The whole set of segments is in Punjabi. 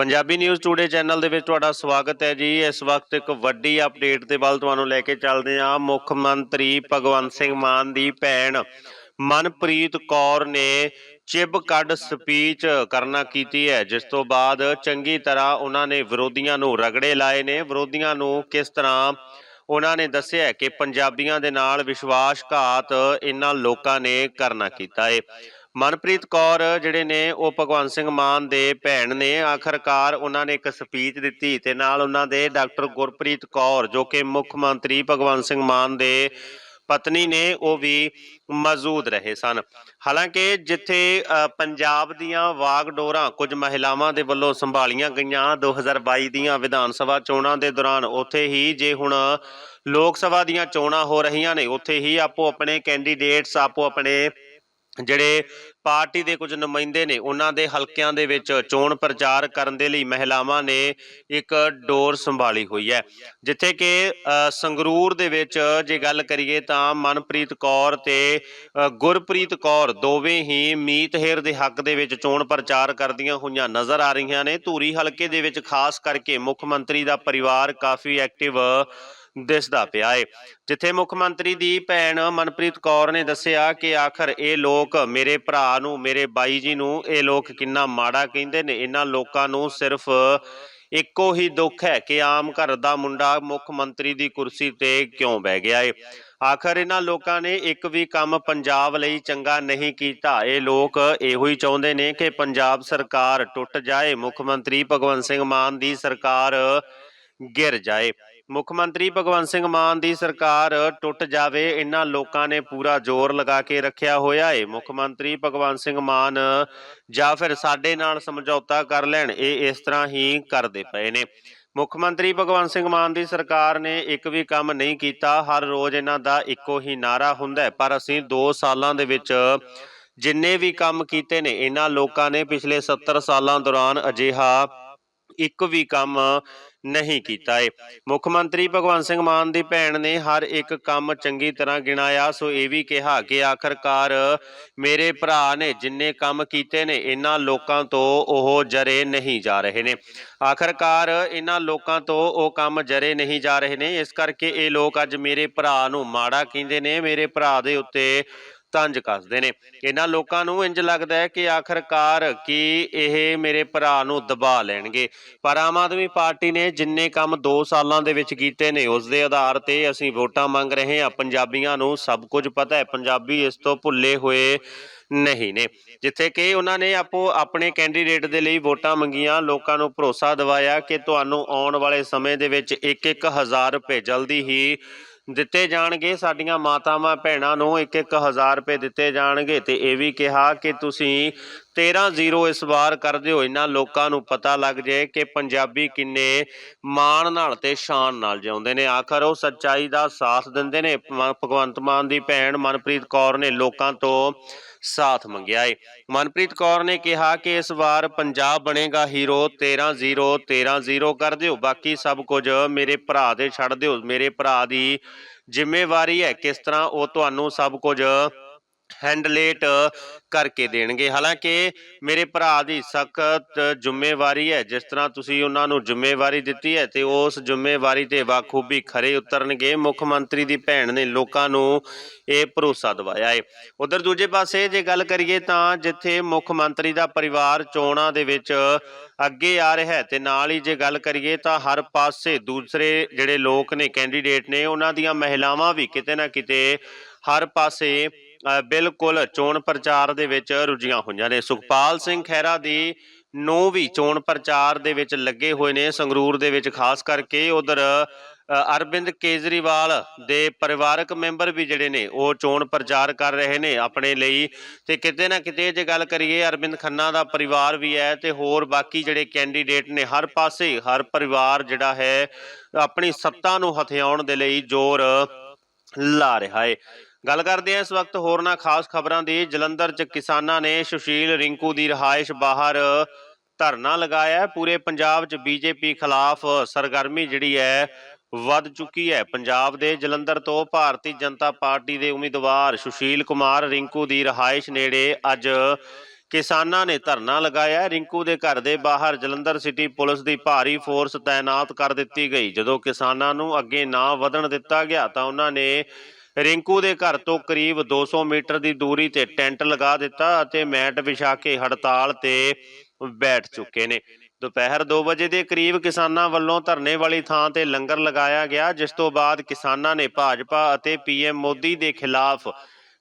ਪੰਜਾਬੀ ਨਿਊਜ਼ ਟੂਡੇ ਚੈਨਲ ਦੇ ਵਿੱਚ ਤੁਹਾਡਾ ਸਵਾਗਤ ਹੈ ਜੀ। ਇਸ ਵਕਤ ਇੱਕ ਵੱਡੀ ਅਪਡੇਟ ਦੇ ਵੱਲ ਤੁਹਾਨੂੰ ਲੈ ਕੇ ਚੱਲਦੇ ਹਾਂ। ਮੁੱਖ ਮੰਤਰੀ ਭਗਵੰਤ ਸਿੰਘ ਮਾਨ ਦੀ ਭੈਣ ਮਨਪ੍ਰੀਤ ਕੌਰ ਨੇ ਚਿਬ ਕੱਢ ਸਪੀਚ ਕਰਨਾ ਕੀਤੀ ਹੈ, ਜਿਸ ਤੋਂ ਬਾਅਦ ਚੰਗੀ ਤਰ੍ਹਾਂ ਉਹਨਾਂ ਨੇ ਵਿਰੋਧੀਆਂ ਨੂੰ ਰਗੜੇ ਲਾਏ ਨੇ। ਵਿਰੋਧੀਆਂ ਨੂੰ ਕਿਸ ਤਰ੍ਹਾਂ ਉਹਨਾਂ ਨੇ ਦੱਸਿਆ ਕਿ ਪੰਜਾਬੀਆਂ ਦੇ ਨਾਲ ਵਿਸ਼ਵਾਸਘਾਤ ਇਹਨਾਂ ਲੋਕਾਂ ਨੇ ਕਰਨਾ ਕੀਤਾ ਹੈ। ਮਨਪ੍ਰੀਤ ਕੌਰ ਜਿਹੜੇ ਨੇ, ਉਹ ਭਗਵੰਤ ਸਿੰਘ ਮਾਨ ਦੇ ਭੈਣ ਨੇ। ਆਖਰਕਾਰ ਉਹਨਾਂ ਨੇ ਇੱਕ ਸਪੀਚ ਦਿੱਤੀ ਤੇ ਨਾਲ ਉਹਨਾਂ ਦੇ ਡਾਕਟਰ ਗੁਰਪ੍ਰੀਤ ਕੌਰ, ਜੋ ਕਿ ਮੁੱਖ ਮੰਤਰੀ ਭਗਵੰਤ ਸਿੰਘ ਮਾਨ ਦੇ ਪਤਨੀ ਨੇ, ਉਹ ਵੀ ਮੌਜੂਦ ਰਹੇ ਸਨ। ਹਾਲਾਂਕਿ ਜਿੱਥੇ ਪੰਜਾਬ ਦੀਆਂ ਵਾਗਡੋਰਾਂ ਕੁਝ ਮਹਿਲਾਵਾਂ ਦੇ ਵੱਲੋਂ ਸੰਭਾਲੀਆਂ ਗਈਆਂ 2022 ਦੀਆਂ ਵਿਧਾਨ ਸਭਾ ਚੋਣਾਂ ਦੇ ਦੌਰਾਨ ਉੱਥੇ ਹੀ ਜੇ ਹੁਣ ਲੋਕ ਸਭਾ ਦੀਆਂ ਚੋਣਾਂ ਹੋ ਰਹੀਆਂ ਨੇ, ਉੱਥੇ ਹੀ ਆਪੋ ਆਪਣੇ ਕੈਂਡੀਡੇਟਸ ਆਪੋ ਆਪਣੇ ਜਿਹੜੇ ਪਾਰਟੀ ਦੇ ਕੁਝ ਨੁਮਾਇੰਦੇ ਨੇ, ਉਹਨਾਂ ਦੇ ਹਲਕਿਆਂ ਦੇ ਵਿੱਚ ਚੋਣ ਪ੍ਰਚਾਰ ਕਰਨ ਦੇ ਲਈ ਮਹਿਲਾਵਾਂ ਨੇ ਇੱਕ ਡੋਰ ਸੰਭਾਲੀ ਹੋਈ ਹੈ। ਜਿੱਥੇ ਕਿ ਸੰਗਰੂਰ ਦੇ ਵਿੱਚ ਜੇ ਗੱਲ ਕਰੀਏ ਤਾਂ ਮਨਪ੍ਰੀਤ ਕੌਰ ਤੇ ਗੁਰਪ੍ਰੀਤ ਕੌਰ ਦੋਵੇਂ ਹੀ ਮੀਤ ਹੇਰ ਦੇ ਹੱਕ ਦੇ ਵਿੱਚ ਚੋਣ ਪ੍ਰਚਾਰ ਕਰਦੀਆਂ ਹੋਈਆਂ ਨਜ਼ਰ ਆ ਰਹੀਆਂ ਨੇ। ਧੂਰੀ ਹਲਕੇ ਦੇ ਵਿੱਚ ਖਾਸ ਕਰਕੇ ਮੁੱਖ ਮੰਤਰੀ ਦਾ ਪਰਿਵਾਰ ਕਾਫੀ ਐਕਟਿਵ ਦਿਸਦਾ ਪਿਆ ਏ। ਜਿੱਥੇ ਮੁੱਖ ਮੰਤਰੀ ਦੀ ਭੈਣ ਮਨਪ੍ਰੀਤ ਕੌਰ ਨੇ ਦੱਸਿਆ ਕਿ ਆਖਰ ਇਹ ਲੋਕ ਮੇਰੇ ਭਰਾ ਨੂੰ, ਮੇਰੇ ਬਾਈ ਜੀ ਨੂੰ, ਇਹ ਲੋਕ ਕਿੰਨਾ ਮਾੜਾ ਕਹਿੰਦੇ ਨੇ। ਇਹਨਾਂ ਲੋਕਾਂ ਨੂੰ ਸਿਰਫ ਇੱਕੋ ਹੀ ਦੁੱਖ ਹੈ ਕਿ ਆਮ ਘਰ ਦਾ ਮੁੰਡਾ ਮੁੱਖ ਮੰਤਰੀ ਦੀ ਕੁਰਸੀ ਤੇ ਕਿਉਂ ਬਹਿ ਗਿਆ ਏ। ਆਖਰ ਇਹਨਾਂ ਲੋਕਾਂ ਨੇ ਇੱਕ ਵੀ ਕੰਮ ਪੰਜਾਬ ਲਈ ਚੰਗਾ ਨਹੀਂ ਕੀਤਾ। ਇਹ ਲੋਕ ਇਹੋ ਹੀ ਚਾਹੁੰਦੇ ਨੇ ਕਿ ਪੰਜਾਬ ਸਰਕਾਰ ਟੁੱਟ ਜਾਏ, ਮੁੱਖ ਮੰਤਰੀ ਭਗਵੰਤ ਸਿੰਘ ਮਾਨ ਦੀ ਸਰਕਾਰ ਗਿਰ ਜਾਏ। ਮੁੱਖ ਮੰਤਰੀ ਭਗਵੰਤ ਸਿੰਘ ਮਾਨ ਦੀ ਸਰਕਾਰ ਟੁੱਟ ਜਾਵੇ ਇਹਨਾਂ ਲੋਕਾਂ ਨੇ ਪੂਰਾ ਜ਼ੋਰ ਲਗਾ ਕੇ ਰੱਖਿਆ ਹੋਇਆ ਏ। ਮੁੱਖ ਮੰਤਰੀ ਭਗਵੰਤ ਸਿੰਘ ਮਾਨ ਜਾਂ ਫਿਰ ਸਾਡੇ ਨਾਲ ਸਮਝੌਤਾ ਕਰ ਲੈਣ, ਇਹ ਇਸ ਤਰ੍ਹਾਂ ਹੀ ਕਰਦੇ ਪਏ ਨੇ। ਮੁੱਖ ਮੰਤਰੀ ਭਗਵੰਤ ਸਿੰਘ ਮਾਨ ਦੀ ਸਰਕਾਰ ਨੇ ਇੱਕ ਵੀ ਕੰਮ ਨਹੀਂ ਕੀਤਾ, ਹਰ ਰੋਜ਼ ਇਹਨਾਂ ਦਾ ਇੱਕੋ ਹੀ ਨਾਰਾ ਹੁੰਦਾ ਹੈ ਪਰ ਅਸੀਂ 2 ਸਾਲਾਂ ਦੇ ਵਿੱਚ ਜਿੰਨੇ ਵੀ ਕੰਮ ਕੀਤੇ ਨੇ ਇਹਨਾਂ ਲੋਕਾਂ ਨੇ ਪਿਛਲੇ 70 ਸਾਲਾਂ ਦੌਰਾਨ ਅਜਿਹਾ ਇੱਕ ਵੀ ਕੰਮ ਨਹੀਂ ਕੀਤਾ ਏ। ਮੁੱਖ ਮੰਤਰੀ ਭਗਵੰਤ ਸਿੰਘ ਮਾਨ ਦੀ ਭੈਣ ਨੇ ਹਰ ਇੱਕ ਕੰਮ ਚੰਗੀ ਤਰ੍ਹਾਂ ਗਿਣਾਇਆ, ਸੋ ਇਹ ਵੀ ਕਿਹਾ ਕਿ ਆਖਰਕਾਰ ਮੇਰੇ ਭਰਾ ਨੇ ਜਿੰਨੇ ਕੰਮ ਕੀਤੇ ਨੇ, ਇਹਨਾਂ ਲੋਕਾਂ ਤੋਂ ਉਹ ਜਰੇ ਨਹੀਂ ਜਾ ਰਹੇ ਨੇ। ਆਖਰਕਾਰ ਇਹਨਾਂ ਲੋਕਾਂ ਤੋਂ ਉਹ ਕੰਮ ਜਰੇ ਨਹੀਂ ਜਾ ਰਹੇ ਨੇ। ਇਸ ਕਰਕੇ ਇਹ ਲੋਕ ਅੱਜ ਮੇਰੇ ਭਰਾ ਨੂੰ ਮਾੜਾ ਕਹਿੰਦੇ ਨੇ। ਮੇਰੇ ਭਰਾ ਦੇ ਉੱਤੇ ਤੰਜ ਕੱਸਦੇ ਨੇ। ਇਹਨਾਂ ਲੋਕਾਂ ਨੂੰ ਇੰਜ ਲੱਗਦਾ ਹੈ ਕਿ ਆਖਰਕਾਰ ਕੀ ਇਹ ਮੇਰੇ ਭਰਾ ਨੂੰ ਦਬਾ ਲੈਣਗੇ। ਪਰ ਆਮ ਆਦਮੀ ਪਾਰਟੀ ਨੇ ਜਿੰਨੇ ਕੰਮ 2 ਸਾਲਾਂ ਦੇ ਵਿੱਚ ਕੀਤੇ ਨੇ, ਉਸ ਦੇ ਆਧਾਰ ਤੇ ਅਸੀਂ ਵੋਟਾਂ ਮੰਗ ਰਹੇ ਹਾਂ। ਪੰਜਾਬੀਆਂ ਨੂੰ ਸਭ ਕੁਝ ਪਤਾ ਹੈ, ਪੰਜਾਬੀ ਇਸ ਤੋਂ ਭੁੱਲੇ ਹੋਏ ਨਹੀਂ ਨੇ। ਜਿੱਥੇ ਕਿ ਉਹਨਾਂ ਨੇ ਆਪੋ ਆਪਣੇ ਕੈਂਡੀਡੇਟ ਦੇ ਲਈ ਵੋਟਾਂ ਮੰਗੀਆਂ, ਲੋਕਾਂ ਨੂੰ ਭਰੋਸਾ ਦਿਵਾਇਆ ਕਿ ਤੁਹਾਨੂੰ ਆਉਣ ਵਾਲੇ ਸਮੇਂ ਦੇ ਵਿੱਚ 1-1000 ਰੁਪਏ ਜਲਦੀ ਹੀ ਦਿੱਤੇ ਜਾਣਗੇ। ਸਾਡੀਆਂ ਮਾਤਾਵਾਂ, ਭੈਣਾਂ ਨੂੰ 1-1000 ਰੁਪਏ ਦਿੱਤੇ ਜਾਣਗੇ ਤੇ ਇਹ ਵੀ ਕਿਹਾ ਕਿ ਤੁਸੀਂ 13-0 ਇਸ ਵਾਰ ਕਰ ਦਿਓ ਇਹਨਾਂ ਲੋਕਾਂ ਨੂੰ ਪਤਾ ਲੱਗ ਜਾਏ ਕਿ ਪੰਜਾਬੀ ਕਿੰਨੇ ਮਾਣ ਨਾਲ ਤੇ ਸ਼ਾਨ ਨਾਲ ਜਿਉਂਦੇ ਨੇ। ਆਖਰ ਉਹ ਸੱਚਾਈ ਦਾ ਸਾਥ ਦਿੰਦੇ ਨੇ। ਭਗਵੰਤ ਮਾਨ ਦੀ ਭੈਣ ਮਨਪ੍ਰੀਤ ਕੌਰ ਨੇ ਲੋਕਾਂ ਤੋਂ ਸਾਥ ਮੰਗਿਆ ਏ। ਮਨਪ੍ਰੀਤ ਕੌਰ ਨੇ ਕਿਹਾ ਕਿ ਇਸ ਵਾਰ ਪੰਜਾਬ ਬਣੇਗਾ ਹੀਰੋ 13-0 13-0 ਕਰ ਦਿਓ। ਬਾਕੀ ਸਭ ਕੁਝ ਮੇਰੇ ਭਰਾ ਦੇ ਛੱਡ ਦਿਓ। ਮੇਰੇ ਭਰਾ ਦੀ ਜ਼ਿੰਮੇਵਾਰੀ ਹੈ ਕਿਸ ਤਰ੍ਹਾਂ ਉਹ ਤੁਹਾਨੂੰ ਸਭ ਕੁਝ ਹੈਂਡਲੇਟ ਕਰਕੇ ਦੇਣਗੇ। ਹਾਲਾਂਕਿ ਮੇਰੇ ਭਰਾ ਦੀ ਸਖਤ ਜ਼ਿੰਮੇਵਾਰੀ ਹੈ, ਜਿਸ ਤਰ੍ਹਾਂ ਤੁਸੀਂ ਉਹਨਾਂ ਨੂੰ ਜ਼ਿੰਮੇਵਾਰੀ ਦਿੱਤੀ ਹੈ ਤੇ ਉਸ ਜ਼ਿੰਮੇਵਾਰੀ ਤੇ ਬਾਖੂਬੀ ਖਰੇ ਉਤਰਨਗੇ। ਮੁੱਖ ਮੰਤਰੀ ਦੀ ਭੈਣ ਨੇ ਲੋਕਾਂ ਨੂੰ ਇਹ ਭਰੋਸਾ ਦਿਵਾਇਆ ਹੈ। ਉਧਰ ਦੂਜੇ ਪਾਸੇ ਜੇ ਗੱਲ ਕਰੀਏ ਤਾਂ ਜਿੱਥੇ ਮੁੱਖ ਮੰਤਰੀ ਦਾ ਪਰਿਵਾਰ ਚੋਣਾਂ ਦੇ ਵਿੱਚ ਅੱਗੇ ਆ ਰਿਹਾ ਹੈ ਤੇ ਨਾਲ ਹੀ ਜੇ ਗੱਲ ਕਰੀਏ ਤਾਂ ਹਰ ਪਾਸੇ ਦੂਸਰੇ ਜਿਹੜੇ ਲੋਕ ਨੇ ਕੈਂਡੀਡੇਟ ਨੇ, ਉਹਨਾਂ ਦੀਆਂ ਮਹਿਲਾਵਾਂ ਵੀ ਕਿਤੇ ਨਾ ਕਿਤੇ ਹਰ ਪਾਸੇ ਬਿਲਕੁਲ ਚੋਣ ਪ੍ਰਚਾਰ ਦੇ ਵਿੱਚ ਰੁੱਝੀਆਂ ਹੋਈਆਂ ਨੇ। ਸੁਖਪਾਲ ਸਿੰਘ ਖਹਿਰਾ ਦੀ ਨੂੰ ਵੀ ਚੋਣ ਪ੍ਰਚਾਰ ਦੇ ਵਿੱਚ ਲੱਗੇ ਹੋਏ ਨੇ ਸੰਗਰੂਰ ਦੇ ਵਿੱਚ, ਖਾਸ ਕਰਕੇ ਉਧਰ ਅਰਵਿੰਦ ਕੇਜਰੀਵਾਲ ਦੇ ਪਰਿਵਾਰਕ ਮੈਂਬਰ ਵੀ ਜਿਹੜੇ ਨੇ, ਉਹ ਚੋਣ ਪ੍ਰਚਾਰ ਕਰ ਰਹੇ ਨੇ ਆਪਣੇ ਲਈ। ਤੇ ਕਿਤੇ ਨਾ ਕਿਤੇ ਜੇ ਗੱਲ ਕਰੀਏ, ਅਰਵਿੰਦ ਖੰਨਾ ਦਾ ਪਰਿਵਾਰ ਵੀ ਹੈ ਤੇ ਹੋਰ ਬਾਕੀ ਜਿਹੜੇ ਕੈਂਡੀਡੇਟ ਨੇ, ਹਰ ਪਾਸੇ ਹਰ ਪਰਿਵਾਰ ਜਿਹੜਾ ਹੈ, ਆਪਣੀ ਸੱਤਾ ਨੂੰ ਹਥਿਆਉਣ ਦੇ ਲਈ ਜ਼ੋਰ ਲਾ ਰਿਹਾ ਹੈ। ਗੱਲ ਕਰਦੇ ਹਾਂ ਇਸ ਵਕਤ ਹੋਰਨਾਂ ਖਾਸ ਖਬਰਾਂ ਦੀ। ਜਲੰਧਰ 'ਚ ਕਿਸਾਨਾਂ ਨੇ ਸੁਸ਼ੀਲ ਰਿੰਕੂ ਦੀ ਰਿਹਾਇਸ਼ ਬਾਹਰ ਧਰਨਾ ਲਗਾਇਆ ਪੂਰੇ ਪੰਜਾਬ 'ਚ ਬੀਜੇਪੀ ਖਿਲਾਫ ਸਰਗਰਮੀ ਜਿਹੜੀ ਹੈ ਵੱਧ ਚੁੱਕੀ ਹੈ। ਪੰਜਾਬ ਦੇ ਜਲੰਧਰ ਤੋਂ ਭਾਰਤੀ ਜਨਤਾ ਪਾਰਟੀ ਦੇ ਉਮੀਦਵਾਰ ਸੁਸ਼ੀਲ ਕੁਮਾਰ ਰਿੰਕੂ ਦੀ ਰਿਹਾਇਸ਼ ਨੇੜੇ ਅੱਜ ਕਿਸਾਨਾਂ ਨੇ ਧਰਨਾ ਲਗਾਇਆ ਰਿੰਕੂ ਦੇ ਘਰ ਦੇ ਬਾਹਰ ਜਲੰਧਰ ਸਿਟੀ ਪੁਲਿਸ ਦੀ ਭਾਰੀ ਫੋਰਸ ਤਾਇਨਾਤ ਕਰ ਦਿੱਤੀ ਗਈ। ਜਦੋਂ ਕਿਸਾਨਾਂ ਨੂੰ ਅੱਗੇ ਨਾ ਵਧਣ ਦਿੱਤਾ ਗਿਆ ਤਾਂ ਉਹਨਾਂ ਨੇ ਰਿੰਕੂ ਦੇ ਘਰ ਤੋਂ ਕਰੀਬ 200 ਮੀਟਰ ਦੀ ਦੂਰੀ ਤੇ ਟੈਂਟ ਲਗਾ ਦਿੱਤਾ ਅਤੇ ਮੈਟ ਵਿਛਾ ਕੇ ਹੜਤਾਲ ਤੇ ਬੈਠ ਚੁੱਕੇ ਨੇ। ਦੁਪਹਿਰ 2 ਵਜੇ ਦੇ ਕਰੀਬ ਕਿਸਾਨਾਂ ਵੱਲੋਂ ਧਰਨੇ ਵਾਲੀ ਥਾਂ ਤੇ ਲੰਗਰ ਲਗਾਇਆ ਗਿਆ, ਜਿਸ ਤੋਂ ਬਾਅਦ ਕਿਸਾਨਾਂ ਨੇ ਭਾਜਪਾ ਅਤੇ ਪੀਐਮ ਮੋਦੀ ਦੇ ਖਿਲਾਫ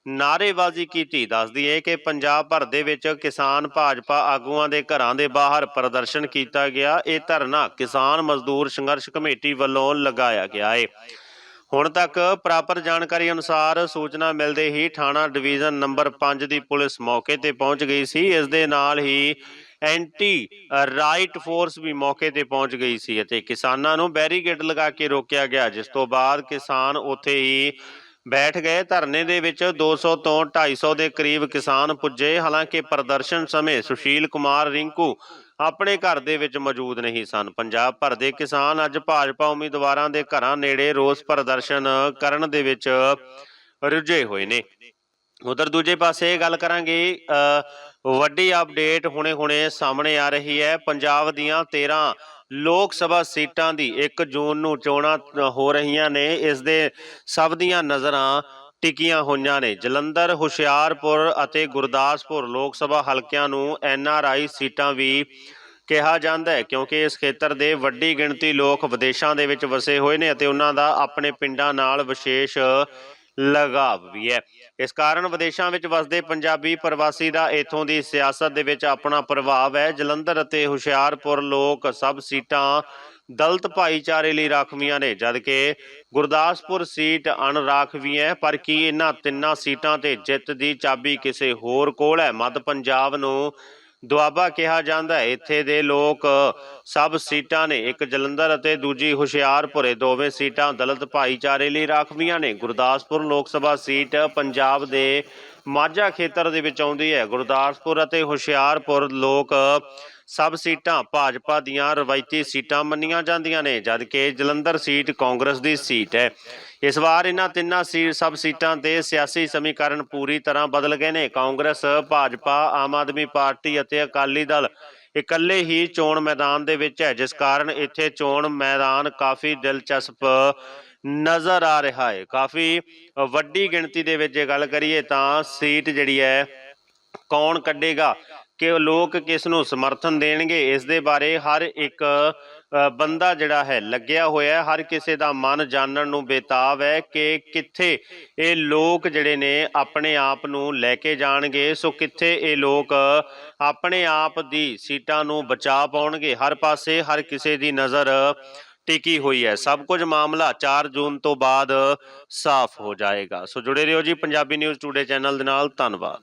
ਨਾਅਰੇਬਾਜ਼ੀ ਕੀਤੀ। ਦੱਸਦੀ ਹੈ ਕਿ ਪੰਜਾਬ ਭਰ ਦੇ ਵਿੱਚ ਕਿਸਾਨ ਭਾਜਪਾ ਆਗੂਆਂ ਦੇ ਘਰਾਂ ਦੇ ਬਾਹਰ ਪ੍ਰਦਰਸ਼ਨ ਕੀਤਾ ਗਿਆ। ਇਹ ਧਰਨਾ ਕਿਸਾਨ ਮਜ਼ਦੂਰ ਸੰਘਰਸ਼ ਕਮੇਟੀ ਵੱਲੋਂ ਲਗਾਇਆ ਗਿਆ ਹੈ ਹੁਣ ਤੱਕ ਪ੍ਰਾਪਤ ਜਾਣਕਾਰੀ ਅਨੁਸਾਰ ਸੂਚਨਾ ਮਿਲਦੇ ਹੀ ਥਾਣਾ ਡਿਵੀਜ਼ਨ ਨੰਬਰ 5 ਦੀ ਪੁਲਿਸ ਮੌਕੇ ਤੇ ਪਹੁੰਚ ਗਈ ਸੀ। ਇਸ ਦੇ ਨਾਲ ਹੀ ਐਂਟੀ ਰਾਈਟ ਫੋਰਸ ਵੀ ਮੌਕੇ ਤੇ ਪਹੁੰਚ ਗਈ ਸੀ ਅਤੇ ਕਿਸਾਨਾਂ ਨੂੰ ਬੈਰੀਗੇਡ ਲਗਾ ਕੇ ਰੋਕਿਆ ਗਿਆ, ਜਿਸ ਤੋਂ ਬਾਅਦ ਕਿਸਾਨ ਉੱਥੇ ਹੀ ਬੈਠ ਗਏ। ਧਰਨੇ ਦੇ ਵਿੱਚ 200 ਤੋਂ 250 ਦੇ ਕਰੀਬ ਕਿਸਾਨ ਪੁੱਜੇ। ਹਾਲਾਂਕਿ ਪ੍ਰਦਰਸ਼ਨ ਸਮੇਂ ਸੁਸ਼ੀਲ ਕੁਮਾਰ ਰਿੰਕੂ ਆਪਣੇ ਘਰ ਦੇ ਵਿੱਚ ਮੌਜੂਦ ਨਹੀਂ ਸਨ। ਪੰਜਾਬ ਭਰ ਦੇ ਕਿਸਾਨ ਅੱਜ ਭਾਜਪਾ ਉਮੀਦਵਾਰਾਂ ਦੇ ਘਰਾਂ ਨੇੜੇ ਰੋਸ ਪ੍ਰਦਰਸ਼ਨ ਕਰਨ ਦੇ ਵਿੱਚ ਰੁੱਝੇ ਹੋਏ ਨੇ। ਉਧਰ ਦੂਜੇ ਪਾਸੇ ਗੱਲ ਕਰਾਂਗੇ ਅ, ਵੱਡੀ ਅਪਡੇਟ ਹੁਣੇ-ਹੁਣੇ ਸਾਹਮਣੇ ਆ ਰਹੀ ਹੈ। ਪੰਜਾਬ ਦੀਆਂ 13 ਲੋਕ ਸਭਾ ਸੀਟਾਂ ਦੀ 1 ਜੂਨ ਨੂੰ ਚੋਣਾਂ ਹੋ ਰਹੀਆਂ ਨੇ। ਇਸ ਦੇ ਸਭ ਦੀਆਂ ਨਜ਼ਰਾਂ ਟਿਕੀਆਂ ਹੋਈਆਂ ਨੇ। ਜਲੰਧਰ, ਹੁਸ਼ਿਆਰਪੁਰ ਅਤੇ ਗੁਰਦਾਸਪੁਰ ਲੋਕ ਸਭਾ ਹਲਕਿਆਂ ਨੂੰ ਐੱਨ ਆਰ ਆਈ ਸੀਟਾਂ ਵੀ ਕਿਹਾ ਜਾਂਦਾ ਹੈ ਕਿਉਂਕਿ ਇਸ ਖੇਤਰ ਦੇ ਵੱਡੀ ਗਿਣਤੀ ਲੋਕ ਵਿਦੇਸ਼ਾਂ ਦੇ ਵਿੱਚ ਵਸੇ ਹੋਏ ਨੇ ਅਤੇ ਉਹਨਾਂ ਦਾ ਆਪਣੇ ਪਿੰਡਾਂ ਨਾਲ ਵਿਸ਼ੇਸ਼ ਲਗਾਵ ਵੀ ਹੈ। ਇਸ ਕਾਰਨ ਵਿਦੇਸ਼ਾਂ ਵਿੱਚ ਵਸਦੇ ਪੰਜਾਬੀ ਪ੍ਰਵਾਸੀ ਦਾ ਇਥੋਂ ਦੀ ਸਿਆਸਤ ਦੇ ਵਿੱਚ ਆਪਣਾ ਪ੍ਰਭਾਵ ਹੈ। ਜਲੰਧਰ ਅਤੇ ਹੁਸ਼ਿਆਰਪੁਰ ਲੋਕ ਸਭ ਸੀਟਾਂ ਦਲਤ ਭਾਈਚਾਰੇ ਲਈ ਰਾਖਵੀਆਂ ਨੇ, ਜਦਕਿ ਗੁਰਦਾਸਪੁਰ ਸੀਟ ਅਣਰਾਖਵੀ ਹੈ। ਪਰ ਕੀ ਇਹਨਾਂ ਤਿੰਨਾਂ ਸੀਟਾਂ ਤੇ ਜਿੱਤ ਦੀ ਚਾਬੀ ਕਿਸੇ ਹੋਰ ਕੋਲ ਹੈ? ਮੱਧ ਪੰਜਾਬ ਨੂੰ ਦੁਆਬਾ ਕਿਹਾ ਜਾਂਦਾ ਹੈ। ਇੱਥੇ ਦੇ ਲੋਕ ਸਭ ਸੀਟਾਂ ਨੇ, ਇੱਕ ਜਲੰਧਰ ਅਤੇ ਦੂਜੀ ਹੁਸ਼ਿਆਰਪੁਰ। ਇਹ ਦੋਵੇਂ ਸੀਟਾਂ ਦਲਿਤ ਭਾਈਚਾਰੇ ਲਈ ਰਾਖਵੀਆਂ ਨੇ। ਗੁਰਦਾਸਪੁਰ ਲੋਕ ਸਭਾ ਸੀਟ ਪੰਜਾਬ ਦੇ ਮਾਝਾ ਖੇਤਰ ਦੇ ਵਿੱਚ ਆਉਂਦੀ ਹੈ। ਗੁਰਦਾਸਪੁਰ ਅਤੇ ਹੁਸ਼ਿਆਰਪੁਰ ਲੋਕ ਸਭ ਸੀਟਾਂ ਭਾਜਪਾ ਦੀਆਂ ਰਵਾਇਤੀ ਸੀਟਾਂ ਮੰਨੀਆਂ ਜਾਂਦੀਆਂ ਨੇ, ਜਦਕਿ ਜਲੰਧਰ ਸੀਟ ਕਾਂਗਰਸ ਦੀ ਸੀਟ ਹੈ। ਇਸ ਵਾਰ ਇਹਨਾਂ ਤਿੰਨਾਂ ਸੀ ਸਬ ਸੀਟਾਂ ਤੇ ਸਿਆਸੀ ਸਮੀਕਰਨ ਪੂਰੀ ਤਰ੍ਹਾਂ ਬਦਲ ਗਏ ਨੇ। ਕਾਂਗਰਸ, ਭਾਜਪਾ, ਆਮ ਆਦਮੀ ਪਾਰਟੀ ਅਤੇ ਅਕਾਲੀ ਦਲ ਇਕੱਲੇ ਹੀ ਚੋਣ ਮੈਦਾਨ ਦੇ ਵਿੱਚ ਹੈ, ਜਿਸ ਕਾਰਨ ਇੱਥੇ ਚੋਣ ਮੈਦਾਨ ਕਾਫੀ ਦਿਲਚਸਪ ਨਜ਼ਰ ਆ ਰਿਹਾ ਹੈ। ਕਾਫੀ ਵੱਡੀ ਗਿਣਤੀ ਦੇ ਵਿੱਚ ਜੇ ਗੱਲ ਕਰੀਏ ਤਾਂ ਸੀਟ ਜਿਹੜੀ ਹੈ, ਕੌਣ ਕੱਢੇਗਾ? ਕਿ ਲੋਕ ਕਿਸ ਨੂੰ ਸਮਰਥਨ ਦੇਣਗੇ, ਇਸ ਦੇ ਬਾਰੇ ਹਰ ਇੱਕ ਬੰਦਾ ਜਿਹੜਾ ਹੈ ਲੱਗਿਆ ਹੋਇਆ ਹੈ, ਹਰ ਕਿਸੇ ਦਾ ਮਨ ਜਾਣਨ ਨੂੰ ਬੇਤਾਬ ਹੈ ਕਿ ਕਿੱਥੇ ਇਹ ਲੋਕ ਜਿਹੜੇ ਨੇ ਆਪਣੇ ਆਪ ਨੂੰ ਲੈ ਕੇ ਜਾਣਗੇ। ਸੋ ਕਿੱਥੇ ਇਹ ਲੋਕ ਆਪਣੇ ਆਪ ਦੀ ਸੀਟਾਂ ਨੂੰ ਬਚਾ ਪਾਉਣਗੇ, ਹਰ ਪਾਸੇ ਹਰ ਕਿਸੇ ਦੀ ਨਜ਼ਰ ਟਿਕੀ ਹੋਈ ਹੈ। ਸਭ ਕੁਝ ਮਾਮਲਾ 4 ਜੂਨ ਤੋਂ ਬਾਅਦ ਸਾਫ਼ ਹੋ ਜਾਏਗਾ। ਸੋ ਜੁੜੇ ਰਹੋ ਜੀ ਪੰਜਾਬੀ ਨਿਊਜ਼ ਟੂਡੇ ਚੈਨਲ ਦੇ ਨਾਲ। ਧੰਨਵਾਦ।